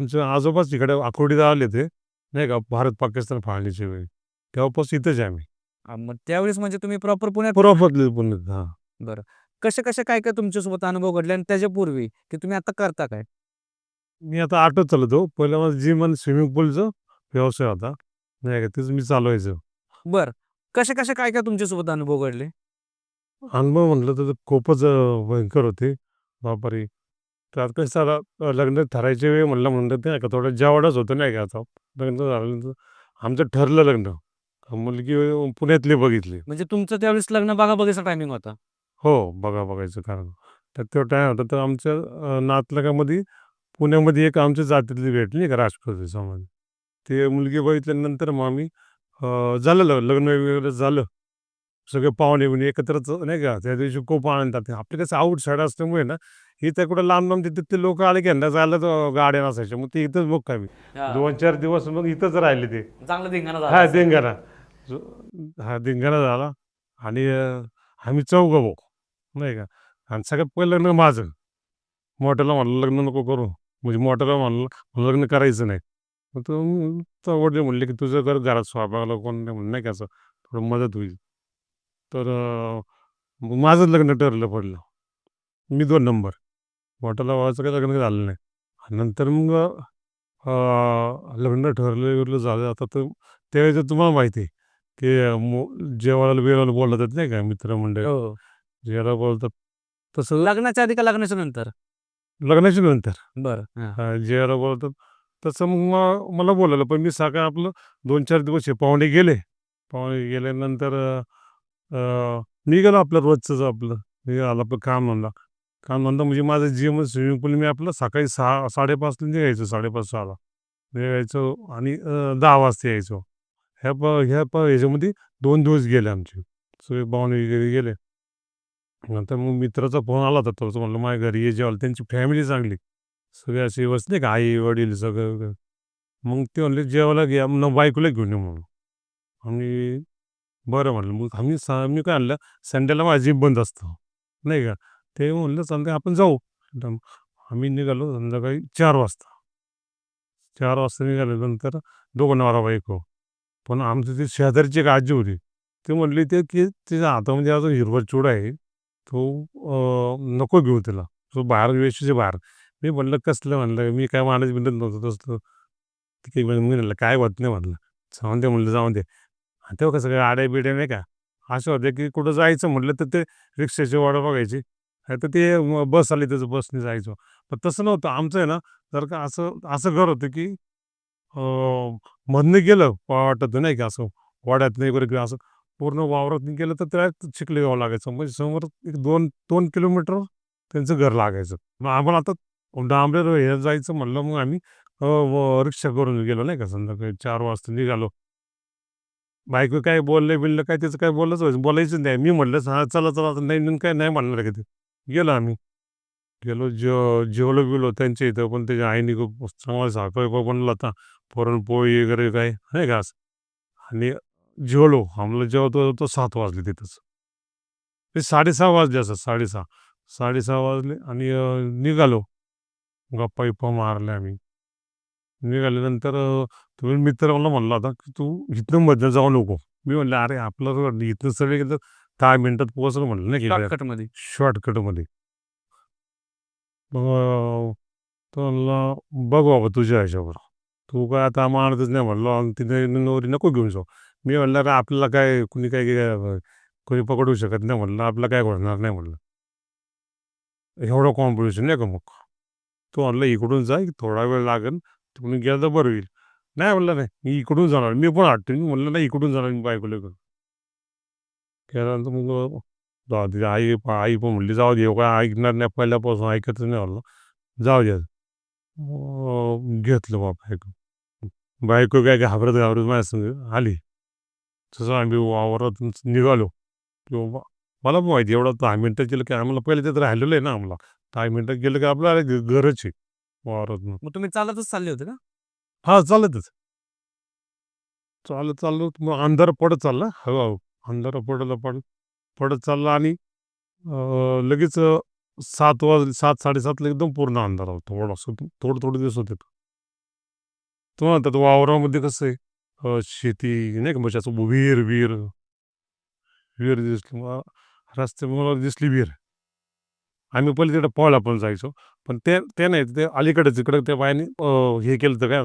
आमचे आजोबाच इकडे आकुर्डीला आले ते नाही का भारत पाकिस्तान फाळणीच्या वेळी. तेव्हापासून इथंच आहे आम्ही. हां, मग त्यावेळेस म्हणजे तुम्ही प्रॉपर पुण्यात पुरापतले पुण्यात हा. कसे कसे काय काय तुमच्यासोबत अनुभव घडले आणि त्याच्यापूर्वी की तुम्ही आता करता काय? मी आता ऑटो चालवतो. पहिलं माझं जिम आणि स्विमिंग पूलचं व्यवसाय होता. नाही का तेच मी चालवायचं. बर. कसे कसे काय काय तुमच्यासोबत अनुभव घडले? अनुभव म्हटलं तर खूपच अं, भयंकर होते. बापारे. त्यात कसं सारा अं, लग्न ठरायच्या वेळी म्हणलं म्हणलं ते नाही का थोडं जेवढंच होतं नाही का आता लग्न झाल्यानंतर आमचं ठरलं लग्न. मुलगी पुण्यातली बघितली. म्हणजे तुमचं त्यावेळेस लग्न बघा बघायचा टायमिंग होता. हो बघा बघायचं कारण. तर तो टाईम होता. तर आमच्या अं, नातलगामध्ये पुण्यामध्ये एक आमच्या जातीतली भेटली नाही का राजपूत ते मुलगी बघितल्यानंतर मग आम्ही अं, झालं लग्न. लग्न वगैरे झालं. सगळे पाहुणे बिणे एकत्रच नाही का त्या दिवशी खूप आनंद. आपले कसं आउट साईड असल्यामुळे ना इथं कुठं लांब लांब तिथे ते लोक आले की जायला तर गाड्या नसायच्या. मग ते इथंच बघ मी दोन चार दिवस मग इथंच राहिले ते. चांगलं धिंगाणा हा दिंगाणा जो- हा दिंगाणा झाला. आणि अं, आम्ही चौघ भाऊ. नाही का? आणि सगळ्यात पहिलं लग्न माझं. मोठ्याला म्हणलं लग्न नको करू. म्हणजे मोठ्याला म्हणलं मला लग्न करायचं नाही. मग तो तो वडील म्हणले की तुझं घर घरात स्वयंपाकाला कोण नाही म्हणून नाही का असं थोडं मदत होईल. तर अं, मग माझंच लग्न ठरलं पडलं. मी दोन नंबर. मोठ्याला व्हायचं काही लग्न झालं नाही. नंतर मग अं, लग्न ठरलं विरलं झालं. आता तर त्यावेळेचं तुम्हाला माहिती आहे की जेवायला वेळेला बोलतात नाही का मित्रमंडळ? हो. जेवायला बोलतात तसं लग्नाच्या आधी का लग्नाच्या नंतर? लग्नाच्या नंतर. बर जेवायला बोलतात तसं मग मला बोलायला पण मी सकाळ आपलं दोन चार दिवस हे पाहुणे गेले. पाहुणे गेल्यानंतर निघालं आपलं रोजचं आपलं. निघालं आपलं काम म्हणला कारण म्हणता म्हणजे माझं जिम स्विमिंग पूल मी आपलं सकाळी सहा साडेपाचला निघायचो साडेपाच सहाला. निघायचो आणि दहा वाजता यायचो. ह्या प ह्या प ह्याच्यामध्ये दोन दिवस गेले आमचे. सगळे पाहुणे वगैरे गेले. नंतर मग मित्राचा फोन आला होता तो म्हणलं माझ्या घरी ये जेवायला. त्यांची फॅमिली चांगली. सगळे असे व्यवस्थित नाही का? आई वडील सगळं मग ते म्हणले जेवायला घ्या मग बायकोला घेऊन ये म्हणून. आणि बरं म्हणलं मग आम्ही सा मी काय आणलं संडेला माझी जिम बंद असतं. नाही का? ते म्हणलं चालते आपण जाऊ. आम्ही निघालो संध्याकाळी चार वाजता. चार वाजता निघाल्यानंतर दोघं नवरा बायको. पण आमचं ते शेजारीची एक आजी होती. ते म्हणली ते की तिच्या हातामध्ये म्हणजे अजून हिरवा चूड आहे. तो नको घेऊ तिला. तो बाहेर वेशीचे बाहेर. मी म्हणलं कसलं म्हणलं? मी काय मानच बिनत नव्हतं तसं. ते काही मी म्हणलं काय होत नाही म्हणलं. जाऊन दे म्हणलं जाऊन दे. तेव्हा कसं काय आड्या बिड्या नाही का? असं होतं की कुठं जायचं म्हटलं तर ते रिक्षाची वाडं बघायची. तर ते बस आली त्याचं बसने जायचो. पण तसं नव्हतं. आमचं आहे ना जर का असं असं घर होतं की मधनं गेलं वाटत नाही का असं वाड्यात नाही वगैरे किंवा असं पूर्ण वावरात गेलं तर त्या चिखले गाव लागायचं. म्हणजे समोर एक दोन दोन किलोमीटर त्यांचं घर लागायचं. मग आम्हाला आता डांबरेर हे जायचं म्हणलं मग आम्ही रिक्षा करून गेलो नाही का संध्याकाळी चार वाजता निघालो. बायको काय बोललं बिललं काय त्याचं काय बोललंच व्हायचं बोलायचं नाही. मी म्हटलं चला चला आता नाही नाही काय नाही म्हणणार का ते? गेलो आम्ही. गेलो जेव जेवलो बिवलो त्यांच्या इथं पण त्याच्या आईने खूप चांगला साखर बनला होता. पुरणपोळी वगैरे काय नाही का असं. आणि जेवलो. आम्हाला जेवतो तो सात वाजले तिथंच. ते साडेसहा वाजले असं साडेसहा. साडेसहा वाजले आणि निघालो. गप्पा इप्पा मारले आम्ही. निघाल्यानंतर तुम्ही मित्र मला म्हणला होता की तू इथनं मधनं जाऊ नको. मी म्हणलं अरे आपलं इथनं सगळे गेलं तर दहा मिनिटात पोहोचलं म्हणलं नाही शॉर्टकटमध्ये शॉर्टकटमध्ये मग अं, तो म्हणला बघ बाबा तुझ्या ह्याच्यावर. तू काय आता मारतच नाही म्हणलो आणि तिथे नवरी नको घेऊन जाऊ. मी म्हणलं अरे आपल्याला काय कुणी काय कोणी पकडू शकत नाही म्हणलं. आपलं काय घडणार नाही म्हणलं. एवढं कॉम्पिटिशन नाही का मग? तो म्हणलं इकडून जा थोडा वेळ लागेल. तिकडून गेलं तर बरं होईल. नाही म्हणलं नाही. मी इकडून जाणार. मी पण हटतो मी म्हणलं नाही इकडून जाणार. मी बायकोला केल्यानंतर मग जाऊ दे आई आई पण म्हणली जाऊ दे काय ऐकणार नाही पहिल्यापासून ऐकतच नाही म्हणलं जाऊ दे मग घेतलं बाबा ऐकून बायको काय घाबरत घाबरत माझ्या संग आली तसं आम्ही वावरात निघालो किंवा मला पण माहिती एवढं दहा मिनटं गेलं की आम्हाला पहिले तिथं राहिलेलं आहे ना आम्हाला दहा मिनटात गेलं की आपलं घ- घरच आहे वावरात मग तुम्ही चालतच चालले होते का हा चालतच चालत चाललो मग अंधार पडत चालला हळूहळू अंधार पडलं पडत पडत चालला आणि लगेच सात वाज सात साडेसातला एकदम पूर्ण अंधार होता थोडा थोडं थोडं दिवस होते. तुम्हाला म्हणतात वावरामध्ये कसं आहे शेती नाही का म्हणजे असं विहीर विहीर विहीर दिसली. रस्ते मला दिसली विहीर. आम्ही पहिले तिकडे पोहायला पण जायचो. पण ते ते नाही ते अलीकडेच तिकडे त्या बायाने हे केलं तर काय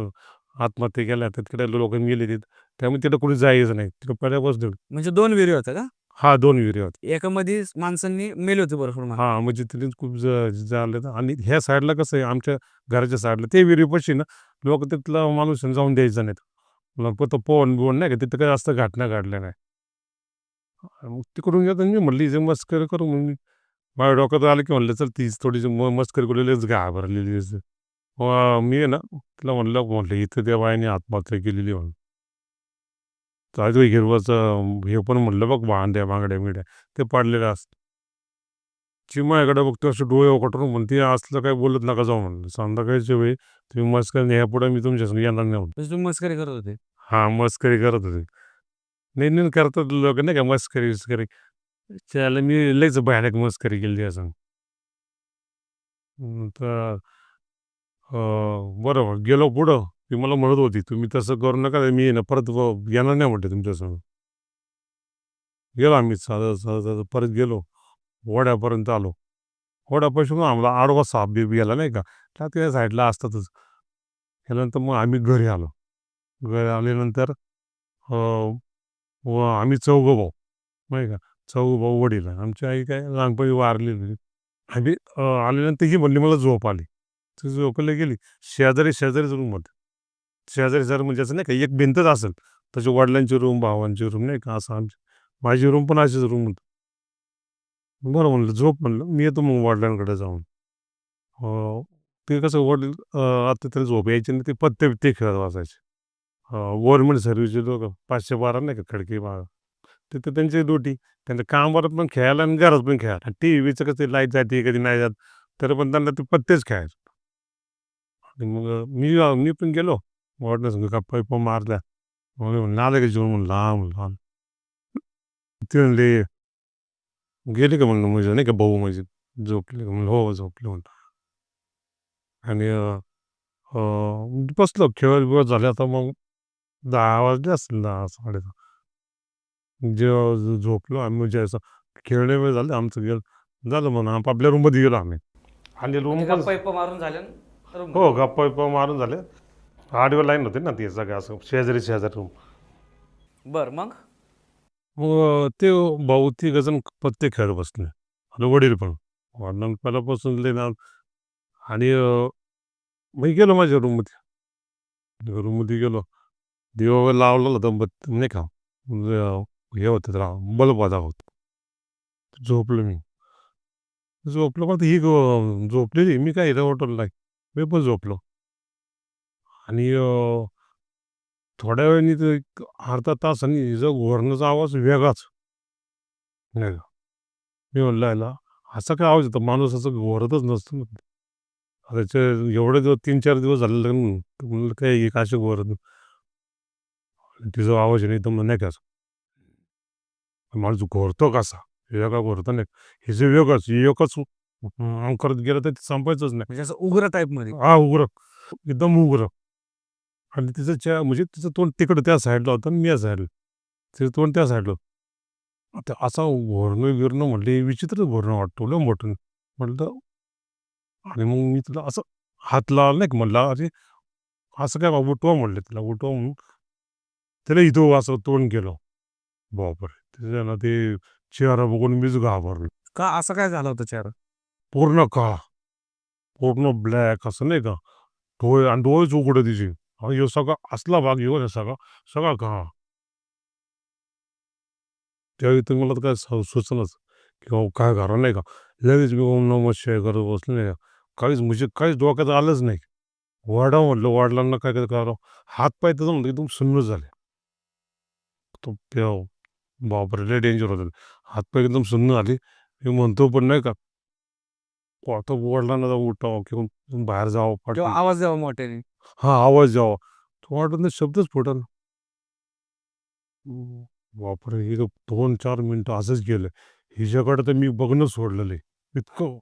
आत्महत्या केल्या तर तिकडे लोक गेले तिथं. त्यामुळे तिकडे कोणी जायचं नाही. तिकडे पहिल्यापासून म्हणजे दोन विहिरी होत्या का? हा दोन विहिरी होत्या. एकामध्ये माणसांनी मेले होते माणसं. हा म्हणजे तिथे खूप झालं आणि ह्या साईडला कसं आहे आमच्या घराच्या साईडला ते विहिरीपाशी ना लोक तिथला माणूस जाऊन द्यायचं मग फक्त पोहण बिवण नाही का तिथं काही जास्त घटना घडल्या नाही. मग तिकडून येतो मी म्हणली जे मस्करी करू. मग मी माझ्या डोक्यात आलं की म्हणलं चल तीच थोडीशी मस्करी करूलीच घाबरलेली मग मी आहे ना तिला म्हणलं म्हटलं इथं त्या बायाने आत्महत्या केलेली म्हणून. तर हिरवाचं हे पण म्हणलं बघ बांड्या बांगड्या बिंगड्या ते पडलेलं असतं. चिमाकडे बघतो असं डोळे ओकटून म्हणते असलं काही बोलत नका जाऊ म्हणलं. संध्याकाळच्या वेळी तुम्ही मस्करी ह्या पुढे मी तुमच्या संग येणार नाही. म्हणजे तुम्ही मस्करी करत होते? हा मस्करी करत होते. नाही नाही करतात लोक नाही का मस्करी विस्करी त्याला मी लयच भयानक मस्करी केली असं तर बरोबर. गेलो पुढं. ती मला म्हणत होती तुम्ही तसं करू नका मी येणं परत व- येणार नाही म्हणते तुमच्यासमोर. गेलो आम्ही साधं साधं साधं परत गेलो. वड्यापर्यंत आलो. वड्यापासून आम्हाला आडवा साप बी गेला नाही का? त्या त्या साईडला असतातच. त्यानंतर मग आम्ही घरी आलो. घरी आल्यानंतर अं, व आम्ही चौघं भाऊ नाही का? चौघ भाऊ वडील. आमची आई काय लहानपणी वारलेली आम्ही अं, आल्यानंतर ही म्हणली मला झोप आली. ती झोपला गेली शेजारी शेजारीच रूम होते. शेजारी शेजारी म्हणजे असं नाही का एक भिंतच असेल. त्याच्या वडिलांची रूम भावांची रूम नाही का असं आमची. माझी रूम पण अशीच रूम होती. बरं म्हणलं झोप म्हणलं मी येतो मग वडिलांकडे जाऊन. ते कसं वडील आता तरी झोप यायची नाही ते पत्ते बित्ते खेळत वाचायचे गव्हर्नमेंट सर्व्हिसचे लोक पाचशे बारा नाही का खडकी बारा तिथे त्यांची ड्युटी त्यांच्या कामावर पण खेळायला आणि घरात पण खेळायला. टी व्हीचं कसं लाइट जाते कधी नाही जात तरी पण त्यांना ते पत्तेच खेळायचे. मग मी मी पण गेलो वडिला संग गप्पा बिप्पा मारल्या मग आलं का जेवण म्हणलं हा म्हणलं हा ते म्हणले गेले का म्हणलं म्हणजे नाही का भाऊ म्हणजे झोपले का म्हणलं हो झोपले म्हणलं आणि बसलो खेळ बिळ झाले आता मग दहा वाजले असतील दहा साडे जेव्हा झोपलो आम्ही म्हणजे असं खेळणे वेळ झाले आमचं गेलं झालं म्हणून आप- आपल्या रूममध्ये गेलो आम्ही आणि रूम बिप्पा मारून झाल्या हो गप्पा बिप्पा मारून झाले. आडव्या लाईन होते ना ती सगळ्या असं शेजारी शेजारी रूम बर मग? मग ते भाऊ ती गजन पत्ते खेळत बसले. आणि वडील पण. वडिलांना पहिल्यापासून लय ना आणि अं, मी गेलो माझ्या रूममध्ये रूममध्ये गेलो. दिवा वगैरे लावलेला होता बत्ती नाही का? म्हणजे, अं, हे होतं त्याला बल्ब होता. होता झोपलो मी. झोपलो पण ही ग- झोपलेली. मी काय इथं वाटलं नाही मी पण झोपलो. आणि अं, थोड्या वेळाने तर एक अर्धा तास आणि हिचा घोरण्याचा आवाज वेगळाच. नाही का? मी म्हणलं याला असा काय आवाज येतो? माणूस असं घोरतच नसतो. त्याचे एवढे दिवस तीन चार दिवस झाले लग्न तर म्हणलं काय एक असे घोरत तिचा आवाज नाही तर एकदम नाही का? असं माणूस घोरतो कसा? वेगळा घोरतो नाही हिचं वेगळंच एकच अं, करत गेलं तर ते संपायचंच नाही. म्हणजे असं उग्र टाईपमध्ये हा उग्र. एकदम उग्र. आणि तिचं च्या म्हणजे तिचं तोंड तिकडं त्या साईडला होतं आणि मी या साईडला तिचं तोंड त्या साईडला होतं. ते असा घोरणं गिरणं म्हणले विचित्र घोरणं वाटतो लय मोठं म्हटलं आणि मग मी तुला असं हात लावला नाही का? म्हणला अरे असं काय बाबा उठवा म्हणलं तिला उठवा म्हणून. त्याला इथं असं तोंड केलं. बापरे त्याच्यानं ते चेहरा बघून मीच घाबरलो. का? असं काय झालं होतं चेहरा? पूर्ण काळा पूर्ण ब्लॅक असं नाही का? डोळे आणि डोळेच उघडे तिचे. आणि ह्यो सगळा असला भाग येऊ ना सगळा. सगळा काळा त्यावेळी तर मला तर काय सु- सुचलंच. की काय घरा नाही का? लगेच मी ओम नम शिवाय करत बसले नाही का? काहीच म्हणजे काहीच डोक्यात आलंच नाही. वाढा म्हटलं वडिलांना काय काय करावं? हात पाय त्याचं म्हणलं एकदम सुन्न झाले. तो प्याव बापरे लय डेंजर होतं. हात पाय एकदम सुन्न आले मी म्हणतो पण नाही का आता वडिलांना जाऊ उठावं किंवा बाहेर जावं किंवा आवाज द्यावा मोठ्याने. हा आवाज यावा तो वाटत नाही शब्दच फुटल बापरे हे तर दोन चार मिनिटं असंच गेलं. हिच्याकडे तर मी बघणं सोडलेलं आहे. इतकं.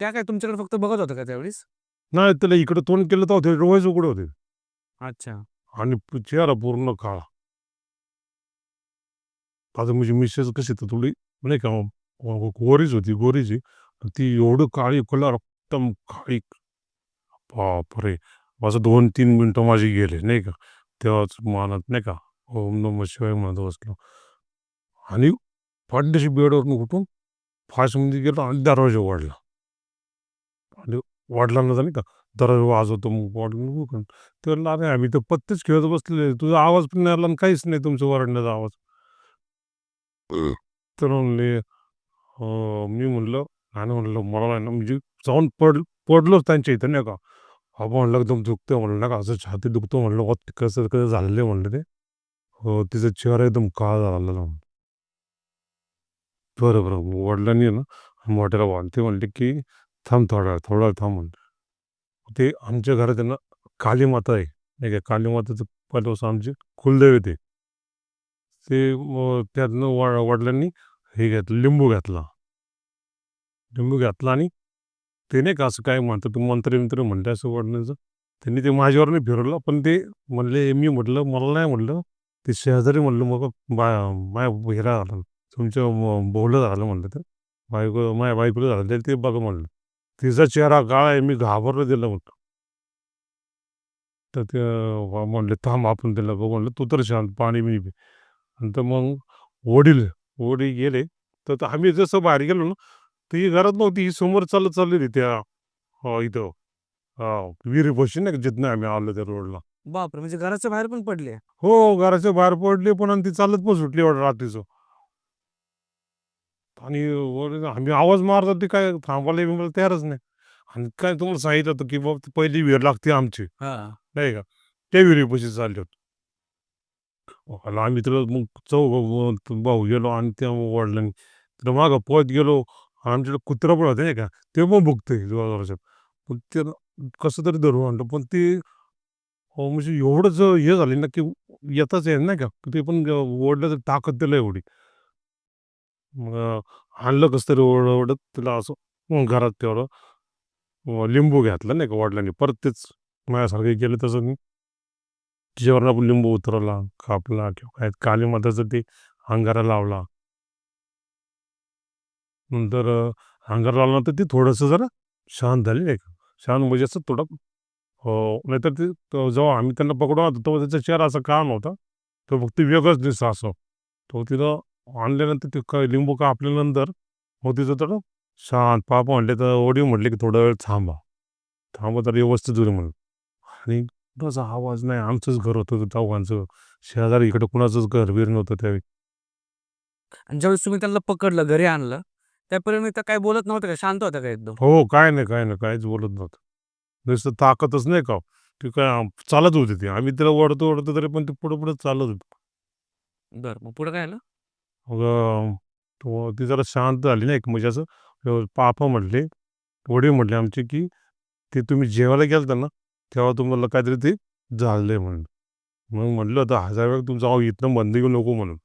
त्या काय तुमच्याकडे फक्त बघत होतं का त्यावेळेस? नाही त्याला इकडे तोंड केलं तर होते डोळेच उघडे होते. अच्छा. आणि प चेहरा पूर्ण काळा. आता म्हणजे मिसेस कशी तर थोडी नाही का गोरीच होती, गोरीच. ती एवढं काळी कलर एकदम काळी. बापरे! असं 2-3 मिनिटं माझे गेले नाही का. तेव्हाच मनात नाही का ओम नमः शिवाय म्हणत बसलो. आणि पाठदिशी बेडवरून उठून फास्टमध्ये गेलो आणि दरवाजा उघडला. आणि वडिलांना नाही का दरवाजा वाजवतो मग वडील ते म्हणलं, "अरे आम्ही तर पत्तेच खेळत बसलेले. तुझा आवाज पण नाही आला आणि काहीच नाही तुमचा ओरडण्याचा आवाज." तर म्हणले मी म्हणलं आणि म्हणलं मला ना म्हणजे जाऊन पड पडलोच त्यांच्या इथं नाही का. बाबा म्हणलं एकदम दुखतं म्हणलं नाही का असं छाती दुखतो म्हणलं "वा कसं कसं झालेलं आहे" म्हणलं ते. हो तिचा चेहरा एकदम काळा म्हणलं बरं, बरं. वडिलांनी आहे ना मोठ्याला वाढते म्हणले, की "थांब थोडा वेळ, थोडा वेळ थांब" म्हणलं ते आमच्या घरात आहे ना काली माता आहे. नाही का काली माताचं पहिल्यापासून आमचे कुलदेव ते ते त्यातनं व वडिलांनी हे घेतलं लिंबू घेतला. लिंबू घातला आणि ते नाही का असं काय म्हणतात मंत्र-बिंत्र म्हणले असं वडिलांचं. त्यांनी ते माझ्यावर नाही फिरवलं. पण ते म्हणले मी म्हटलं, "मला नाही" म्हटलं. "ते शेजारी" म्हणलं "मग बा माझ्या ह्याला झालं, तुमच्या भाऊला झालं" म्हणलं "तर बायको माझ्या बायकोला झालं ते बघा" म्हणलं. तिचा चेहरा गाळ आहे. मी घाबरलं दिलं म्हटलं. तर ते म्हणले, "थांब आपण त्याला बघू" म्हणलं, "तू तर शांत पाणी मी आणि तर मग वडील वडील गेले. तर आम्ही जसं बाहेर गेलो ना, तर ही घरात नव्हती. ही समोर चालत चाललेली त्या इथं विहिरीपाशी नाही का जिथनं आम्ही आलो त्या रोडला. बापरे! म्हणजे घराच्या बाहेर पण पडले? हो, घराच्या बाहेर पडली पण आणि ती चालत पण सुटली एवढ्या रात्रीचं. आणि आम्ही आवाज मारला ते काय थांबायला-बिंबायला तयारच नाही. आणि काय तुम्हाला सांगितलं होतं, की बाबा पहिली विहीर लागते आमची. नाही का. त्या विहिरीपाशी चालले होतो. आम्ही तर मग चौघं भाऊ गेलो आणि त्या वडिलांनी तर मागं पळत गेलो. आमच्याकडे कुत्रा पण होता नाही का, ते पण भुकतंय जोराजोरात. पण ते कसं तरी धरून आणलं. पण ते म्हणजे एवढंच हे झाले ना, की येताच आहे नाही का. ते पण ओढलं तर ताकद त्याला एवढी. मग आणलं कसं तरी ओढ ओढत त्याला असं घरात तेवढं लिंबू घातलं नाही का वडिलांनी. परत तेच माझ्यासारखं केलं तसं मी आपण लिंबू उतरवला, कापला किंवा काय काली माताचं ते अंगारा लावला. नंतर अ, लावला तर ती थोडंसं जरा शांत झाली नाही का. शांत म्हणजे असं थोडं हो नाहीतर ते जेव्हा आम्ही त्यांना पकडून आणतो तेव्हा त्याचा चेहरा असा काळा नव्हता. तो फक्त वेगळंच दिसतं असं. तो तिथं आणल्यानंतर ते का लिंबू कापल्यानंतर मग तिथं थोडं शांत पापा म्हटले तर वडील म्हटले, की "थोडा वेळ थांबा. थांबा तर व्यवस्थित होईल" म्हणून. आणि कुणाचा आवाज नाही. आमचंच घर होतं चौघांचं. शेजारी इकडे कुणाचंच घर-बीर नव्हतं त्यावेळी. आणि ज्यावेळेस तुम्ही त्यांना पकडलं, घरी आणलं, त्यापर्यंत त्या काही बोलत नव्हत्या का? शांत होत्या का एकदम? हो, काय नाही, काय नाही. काहीच बोलत नव्हतं. नुसतं ताकदच नाही का, ती काय चालत होती ती. आम्ही तिला ओढतो-ओढतो तरी पण ती पुढं-पुढं चालत होती. बरं. मग पुढे काय झालं? मग अ, तो ती जरा शांत झाली नाही का म्हणजे असं अ, पापा म्हटले, वडील म्हटले आमचे, की "ते तुम्ही जेवायला गेलता ना, तेव्हा तुम्हाला काहीतरी ते झालंय" म्हणून. मग म्हटलं, "आता हजार वेळा तू जाऊ इथनं बंद घेऊ नको" म्हणून.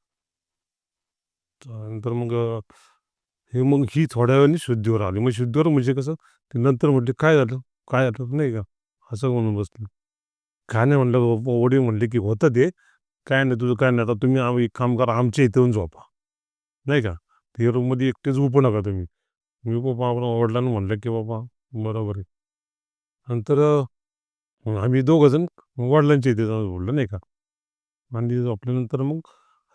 त्यानंतर मग अ, हे मग ही थोड्या वेळाने शुद्धीवर आली. मग शुद्धीवर म्हणजे कसं, ते नंतर म्हटले, "काय झालं? काय झालं?" नाही का, असं म्हणून बसलं काय नाही म्हणलं, बाबा वडील म्हणले, की "होतं ते, काय नाही तुझं काय नाही. आता तुम्ही आम एक काम करा, आमच्या इथे येऊन झोपा." नाही का. ते रूममध्ये एकटे झोपू नका तुम्ही. मी बाबा वडिलांना म्हणलं, की "बाबा बरोबर आहे." नंतर आम्ही दोघं जण वडिलांच्या इथे जाऊन झोपलो नाही का. आणि झोपल्यानंतर मग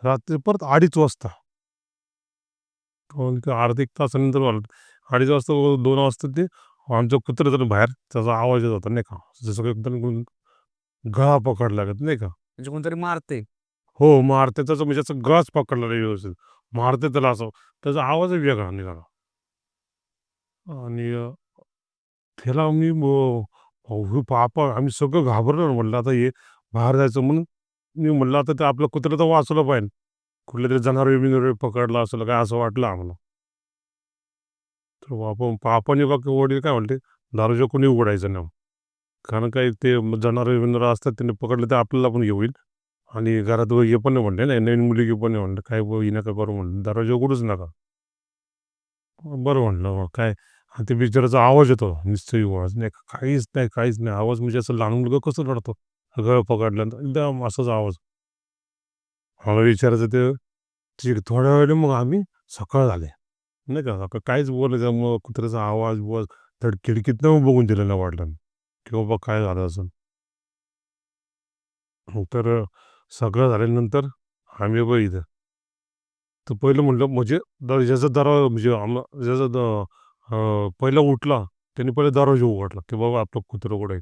रात्री परत अडीच वाजता अर्धा 1 तासानंतर. 2:30 वाजता 2 वाजता ते आमचं कुत्रं जरा बाहेर त्याचा आवाज येत होता नाही का. जसं एकदम गळा पकडल्यागत नाही का. म्हणजे कोणतरी मारते. हो, मारते त्याचं म्हणजे असं गळाच पकडला नाही व्यवस्थित. मारते त्याला असं. त्याचा आवाजच वेगळा निघाला. आणि त्याला मी पापा आम्ही सगळं घाबरलो म्हटलं आता हे बाहेर जायचं म्हणून मी म्हटलं आता ते आपलं कुत्रं तर वाचलं पाहिजे. कुठल्यातरी जनावर-बिनावर पकडलं असं काय असं वाटलं आम्हाला. तर आपण पापाने बाकी वडील काय म्हणते दारूच्या कोणी उघडायचं नाही." कारण काही ते जनावरं-बिनावरं असतात त्यांनी पकडलं तर आपल्याला पण हे होईल. आणि घरात हे पण नाही म्हणले नाही, नवीन मुलगी पण नाही म्हणलं, "काय ही नका करू" म्हणलं, दारूच्या उघडूच नका." बरं म्हणलं काय आणि ते बिचाराचा आवाज येतो, निश्चय आवाज नाही का, काहीच नाही, काहीच नाही. आवाज म्हणजे असं लहान मुलगा कसं रडतो, गळ पकडल्यानंतर एकदम असाच आवाज. मला विचारायचं ते ठीक थोड्या वेळाने मग आम्ही सकाळ झाले नाही का सकाळ काहीच बोलायचं मग कुत्र्याचा आवाज-बिवाज तर खिडकीतनं बघून दिलं ना वडिलांनी, की बाबा काय झालं असं तर सगळं झाल्यानंतर आम्ही बघितलं. तर पहिलं म्हटलं म्हणजे द ज्याचा दरवाजा म्हणजे आम्हा ज्याचा पहिला उठला त्याने पहिले दरवाजा उघडला, की बाबा आपलं कुत्रं कुठं आहे.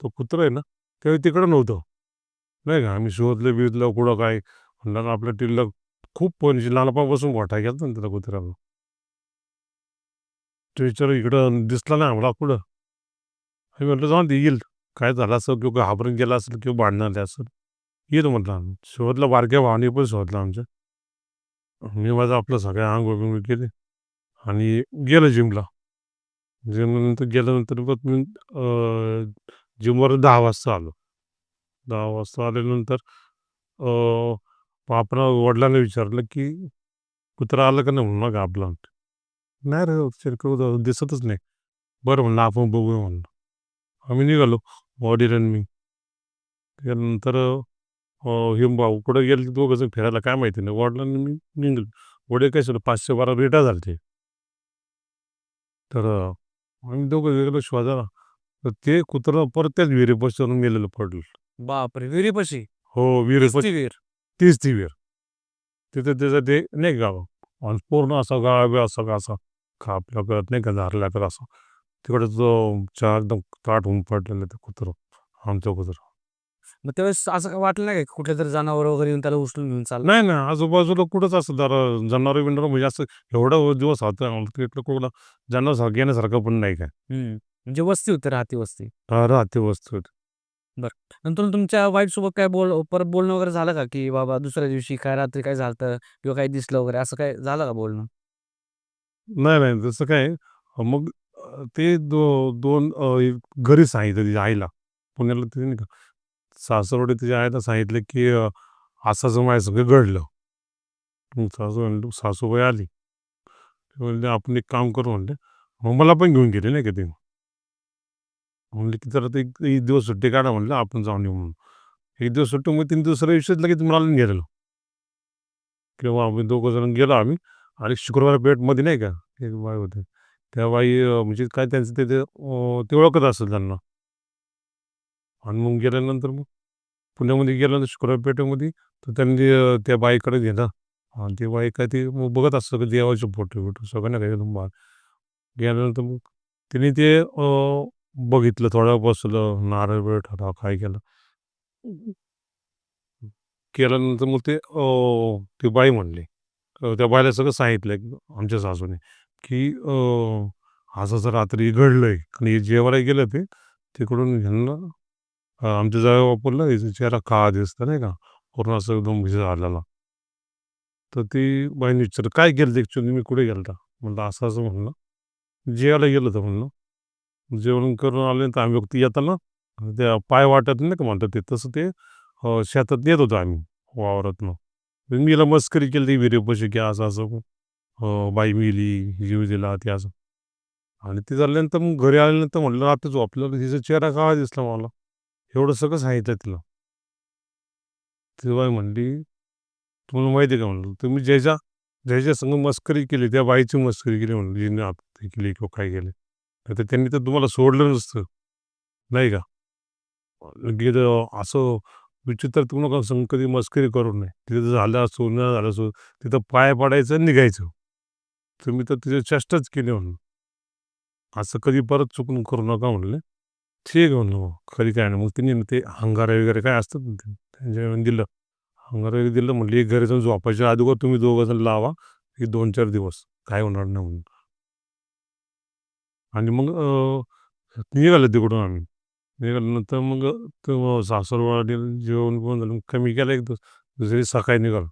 तो कुत्रा आहे ना, त्यावेळी तिकडं नव्हतं. नाही का आम्ही शोधलं-बिधलं कुठं काय म्हणलं आपल्या टिल्लं खूप म्हणजे लहानपणापासून गोठा केलता ना त्याला कुत्र्याला. टीचर इकडं दिसला नाही आम्हाला कुठं. आम्ही म्हटलं जाऊन दे येईल. काय झालं असेल किंवा घाबरून गेला असेल किंवा भांडणं झाली असेल. येईल म्हटलं आम्ही. शोधलं बारक्या भावाने पण शोधलं आमच्या. मी माझं आपलं सगळं अंघोळ-बिंघोळ केली आणि गेलं जिमला. जिमनंतर गेल्यानंतर मग मी जिमवर दहा वाजता आलो. दहा वाजता आल्यानंतर मग आपण वडिलांना विचारलं, की कुत्रा आला का नाही म्हणून मग आपला. नाही रे चिरकुट दिसतच नाही. बरं म्हणलं आपण बघूया म्हणलं. आम्ही निघालो वडील आणि मी. त्यानंतर हे भाऊ कुठं गेले दोघं फिरायला काय माहिती नाही. वडिलांनी मी निघालो. वडील काय सोडलं 512 रिटायर झालते. तर अ, आम्ही दोघं गेलो शोधायला. तर ते कुत्रं परत त्याच विहिरीपाशी जाऊन मेलेलं पडलं. बापरे! विहिरीपाशी? हो विहिरीपाशी ती विहीर? तीच ती विहीर. तिथे त्याचं ते नाही का आणि पूर्ण असा गाळा-बिळा सगळा असा आपल्या गळ्यात नाही का धरला तर असा. तिकडं जो चार एकदम ताठ होऊन पडलेलं ते कुत्रं. आमचं कुत्रं. मग त्यावेळेस असं काही वाटलं नाही का कुठलेतरी जनावर वगैरे येऊन त्याला उचलून घेऊन चाललं? नाही, नाही. आजूबाजूला कुठंच असं जरा जनावरं-बिनावरं म्हणजे असं एवढा दिवस होता तिकडं कुठं जनावर येण्यासारखं पण नाही काय. म्हणजे वस्ती होती, राहती वस्ती. हां, राहती वस्ती होती. नंतर तुमच्या वाईफसोबत काय बोल परत बोलणं वगैरे झालं का? की बाबा दुसऱ्या दिवशी काय रात्री काय झालं किंवा काही दिसलं वगैरे असं काही झालं का बोलणं? नाही, नाही. तसं काय मग अ, ते दो 2 अ, घरी सांगितलं तिच्या आईला. पुण्याला ते नाही का सासरवाडी तिच्या आईला सांगितलं, की अ, असं-असं माझ्यासंग घडलं. मग सासू म्हणली सासूबाई आली. ते म्हणले, "आपण एक काम करू" म्हणले. मग मला पण घेऊन गेले नाही का ते. म्हणलं की "जरा ते एक एक दिवस सुट्टी काढा" म्हणलं, "आपण जाऊन येऊ" म्हणून. एक दिवस सुट्टी मग तीन दुसऱ्या दिवशीच लगेच मुलाला गेलेलो. किंवा आम्ही दोघं जण गेलो आम्ही आणि शुक्रवार पेठमध्ये नाही का एक बाई होती. त्या बाई अ, म्हणजे काय त्यांचं ते ते अ, ते ओळखत असेल त्यांना. आणि मग गेल्यानंतर मग पुण्यामध्ये गेल्यानंतर शुक्रवार पेठेमध्ये तर त्यांनी अ, त्या बाईकडे नेलं आणि ती बाई काय ती मग बघत असतं की देवाचे फोटो-बिटो सगळं नाही का एकदम भारी. गेल्यानंतर मग तिने ते अ, बघितलं थोडा वेळ बसलं, नारळ-बिरळ ठेवला, काय केलं. केल्यानंतर मग ते अ, ती बाई म्हणली. अ, त्या बाईला सगळं सांगितलं आमच्या सासूने, की अ, असं-असं रात्री घडलंय आणि जेवायला गेलं ते तिकडून ह्यांना अ, आमच्या जावई बापूला याचा चेहरा काळा दिसला नाही का, पूर्ण असं एकदम हे झालेला. तर ती बाईने विचारलं, "काय केलं ॲक्चुअली मी कुठे गेलता?" म्हणलं, "असं-असं" म्हणलं. "जेवायला गेलो होतो" म्हणलं. जेवण करून आले तर आम्ही फक्त येताना त्या पाय वाटत नाही का म्हणतात ते तसं ते शेतात येत होतो आम्ही वावरातनं. मीला मी मस्करी केली ती विहिरीपाशी की असं-असं बाई मिली जीव दिला ते असं. आणि ते झाल्यानंतर मग घरी आल्यानंतर म्हटलं आता जो आपल्याला तिचा चेहरा काळा दिसला मला. एवढं सगळं सांगितलं तिला. ती बाई म्हणली, "तुम्हाला माहिती आहे का?" म्हणलं, "तुम्ही ज्याच्या ज्याच्या संग मस्करी केली त्या बाईची मस्करी केली" म्हणलं, "जिने आत्महत्या केली किंवा काय केलं. नाहीतर त्यांनी तर तुम्हाला सोडलं नसतं." नाही का? लगेच अ, असं विचित्र तुम्हाला संग कधी मस्करी करू नये. तिथं झालं असो, न झालं असो, तिथं पाय पडायचं आणि निघायचं. तुम्ही तर तिची चेष्टाच केली म्हणून. असं कधी परत चुकून करू नका म्हणले. ठीक आहे म्हणलं खरी काय नाही. मग तिने ते अंगारे वगैरे काय असतात ना ते त्यांच्याकडून दिलं. अंगारे वगैरे दिलं म्हणले, "एक घरी जाऊन झोपायच्या अगोदर तुम्ही दोघं जण लावा, हे 2-4 दिवस काय होणार नाही" म्हणून. आणि मग अ, निघालो तिकडून आम्ही. निघाल्यानंतर मग तो सासरवाडीला जेवण-बिवण झालं. कमी केलं एक दिवस. दुसऱ्या दिवशी सकाळी निघालो.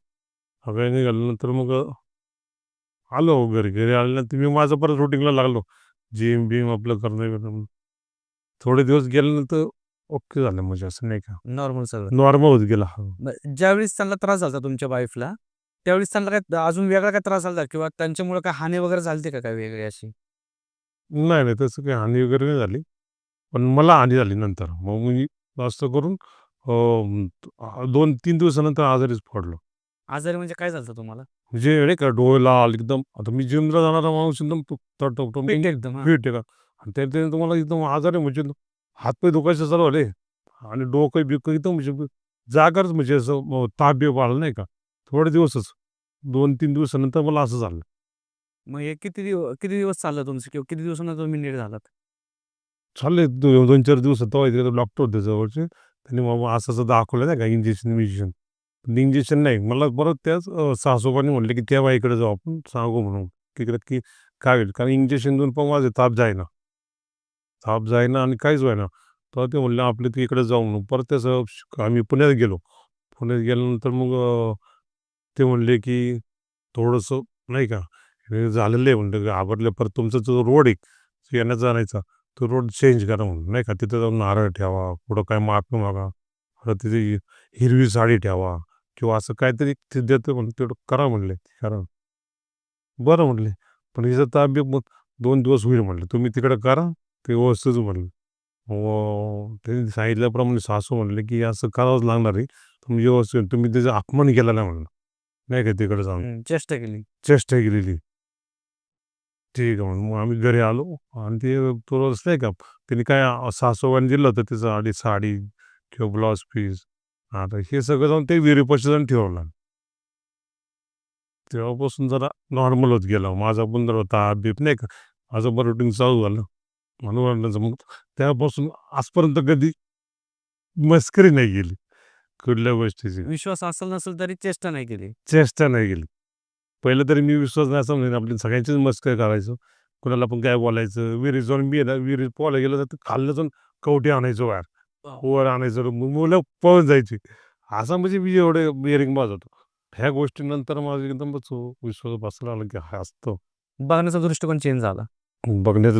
सकाळी निघाल्यानंतर मग अ, आलो घरी. घरी आल्यानंतर मी माझं परत रुटीनला लागलो. जिम-बिम आपलं करणं-बिरणं. थोडे दिवस गेल्यानंतर ओके झालं म्हणजे असं नाही का. नॉर्मल सगळं. नॉर्मल होत गेला. मग ज्यावेळेस त्यांना त्रास झाला तुमच्या वाईफला, त्यावेळेस त्यांना काय अजून वेगळा काय त्रास झाला किंवा त्यांच्यामुळे काय हानी वगैरे झाली होती का काही वेगळी अशी? नाही, नाही तसं काही हानी वगैरे नाही झाली. पण मला हानी झाली नंतर. मग मी जास्त करून अं, अ, 2-3 दिवसानंतर आजारीच पडलो. आजारी म्हणजे काय झालं तुम्हाला? म्हणजे नाही का डोळे लाल एकदम आता मी जिमला जाणारा माणूस एकदम फिट एकदम हां. फिट आहे का आणि त्याने तुम्हाला एकदम आजारी म्हणजे हातपाय दुखायचे चालू झाले आणि डोकं बिकं एकदम म्हणजे जागाच म्हणजे असं ताप बीप आला नाही का. थोडे दिवसच 2-3 दिवसानंतर मला असं झालं. मग हे किती दिव किती दिवस चाललं तुमचं किंवा किती दिवसांना तुम्ही नीट झालात? चालले 2-4 दिवस तेव्हा इथे डॉक्टर होते जवळचे. त्यांनी मग असं-असं दाखवलं नाही का इंजेक्शन-विजेक्शन. इंजेक्शन नाही मला परत त्याच अ, सासूबाईंनी की "त्या बाईकडे जाऊ आपण सांगू म्हणून तिकडे की काय होईल." कारण इंजेक्शन देऊन पण माझे ताप जायना ताप जायना आणि काहीच होईना. तेव्हा ते म्हणले, "आपले ते इकडे जाऊ" म्हणून. परत त्याचं आम्ही पुण्यात गेलो. पुण्यात गेल्यानंतर मग ते म्हणले, की "थोडंसं नाही का हे झालेलं आहे" म्हणलं "घाबरले परत तुमचा जो रोड आहे येण्या-जाण्याचा तो रोड चेंज करा" म्हणून नाही का. तिथं जाऊन नारळ ठेवा, पुढं काय माफी मागा. परत तिथे हिरवी साडी ठेवा किंवा असं काहीतरी ते देतं म्हणून तेवढं करा म्हणले. करा. बरं म्हणले. पण हिचा बीप मग 2 दिवस होईल म्हणले. तुम्ही तिकडे करा ते व्यवस्थित म्हणले. मग त्यांनी सांगितल्याप्रमाणे सासू म्हणले, की "असं करावंच लागणार आहे. तुम्ही व्यवस्थित तुम्ही त्याचा अपमान केला नाही" म्हणलं. नाही का तिकडे जाऊन. हं, चेष्टा केली. चेष्टा केलेली. ठीक आहे म्हणून मग आम्ही घरी आलो आणि ते थोडंसं नाही का त्यांनी काय सासूबाईंनी दिलं होतं त्याचं आधी साडी किंवा ब्लाउज पीस. आता हे सगळं जाऊन ते विहिरीपाशी जाऊन ठेवलं. तेव्हापासून जरा नॉर्मल होत गेलं. माझा पण जरा ताप बीप नाही का माझं पण रुटीन चालू झालं. म्हणून मग तेव्हापासून आजपर्यंत कधी मस्करी नाही केली कुठल्या गोष्टीची. विश्वास असेल नसेल तरी चेष्टा नाही केली. चेष्टा नाही केली. पहिलं तरी मी विश्वास नाही असं म्हणजे आपली सगळ्यांचीच मस्करी करायचो. कुणाला पण काय बोलायचं. विहिरीत जाऊन मी ना विहिरीत पोहायला गेलो तर खालनं जाऊन कवटी आणायचो बाहेर. वर आणायचं मग मुलं पळून जायची. असा म्हणजे मी एवढे डेअरिंग बाज होतो. ह्या गोष्टीनंतर माझा एकदमच विश्वास बसला लागला, की हा असतं. बघण्याचा दृष्टिकोन चेंज झाला. बघण्याचा